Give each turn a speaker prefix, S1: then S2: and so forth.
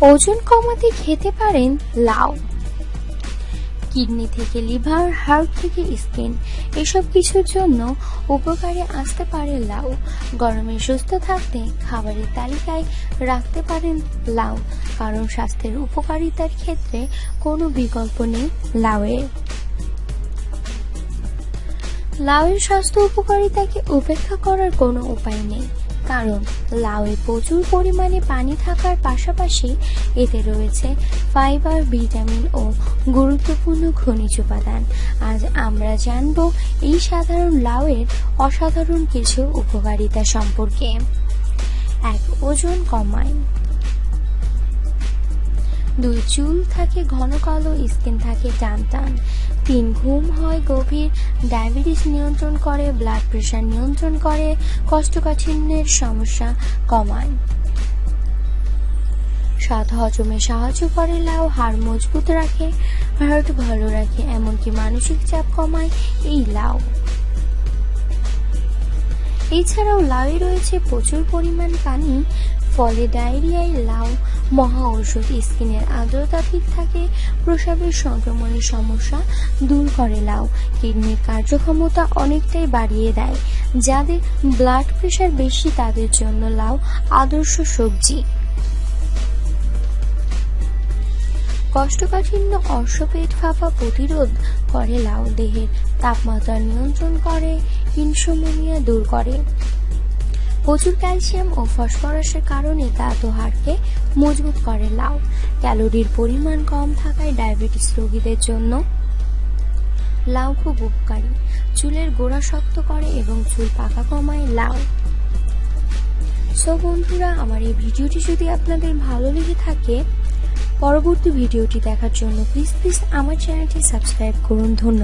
S1: ওজন কমাতে খেতে পারেন লাউ। কিডনি থেকে লিভার, হার্ট থেকে স্কিন, এসব কিছুর জন্য উপকারে আসতে পারে লাউ। গরমে সুস্থ থাকতে খাবারের তালিকায় রাখতে পারেন লাউ, কারণ স্বাস্থ্যের উপকারিতার ক্ষেত্রে কোনো বিকল্প নেই লাউয়ের। লাউয়ের স্বাস্থ্য উপকারিতাকে উপেক্ষা করার কোনো উপায় নেই। কারণ লাউয়ে প্রচুর পরিমাণে পানি থাকার পাশাপাশি এতে রয়েছে ফাইবার ভিটামিন ও গুরুত্বপূর্ণ খনিজ উপাদান। আজ আমরা জানব এই সাধারণ লাউয়ের অসাধারণ কিছু উপকারিতা সম্পর্কে। এক ওজন কমায়। দুই চুল থাকে, ঘন কালো, স্কিন থাকে টান টান। তিন ঘুম হয় গভীর, ডায়াবেটিস নিয়ন্ত্রণ করে ব্লাড প্রেশার নিয়ন্ত্রণ করে কোষ্ঠকাঠিন্যের সমস্যা কমায়। স্বাদ হজমে সাহায্য করে, লাউ হাড় মজবুত রাখে হার্ট ভালো রাখে, এমনকি মানসিক চাপ কমায় এই লাউ। এছাড়াও লাউয়ে রয়েছে প্রচুর পরিমাণ পানি ফলে ডায়রিয়ায় লাউ, মহা ঔষধ স্কিনের আর্দ্রতা ঠিক থাকে, প্রসাবের সংক্রমণের সমস্যা দূর করে লাউ। কিডনির কার্যক্ষমতা অনেকটাই বাড়িয়ে দেয়, যাদের ব্লাড প্রেশার বেশি, তাদের জন্য লাউ আদর্শ সবজি। কোষ্ঠকাঠিন্য অশ্বপেট ফাঁপা প্রতিরোধ করে লাউ দেহের তাপমাত্রা নিয়ন্ত্রণ করে ইনসোমোনিয়া দূর করে। প্রচুর ক্যালসিয়াম ও ফসফরাসের কারণে দাঁত ও হাড়কে মজবুত করে লাউ। ক্যালোরির পরিমাণ কম থাকায় ডায়াবেটিস রোগীদের জন্য লাউ খুব উপকারী। চুলের গোড়া শক্ত করে এবং চুল পাকা কমায় লাউ। সো বন্ধুরা, আমার এই ভিডিওটি যদি আপনাদের ভালো লেগে থাকে, পরবর্তী ভিডিওটি দেখার জন্য প্লিজ প্লিজ আমার চ্যানেলটি সাবস্ক্রাইব করুন। ধন্যবাদ।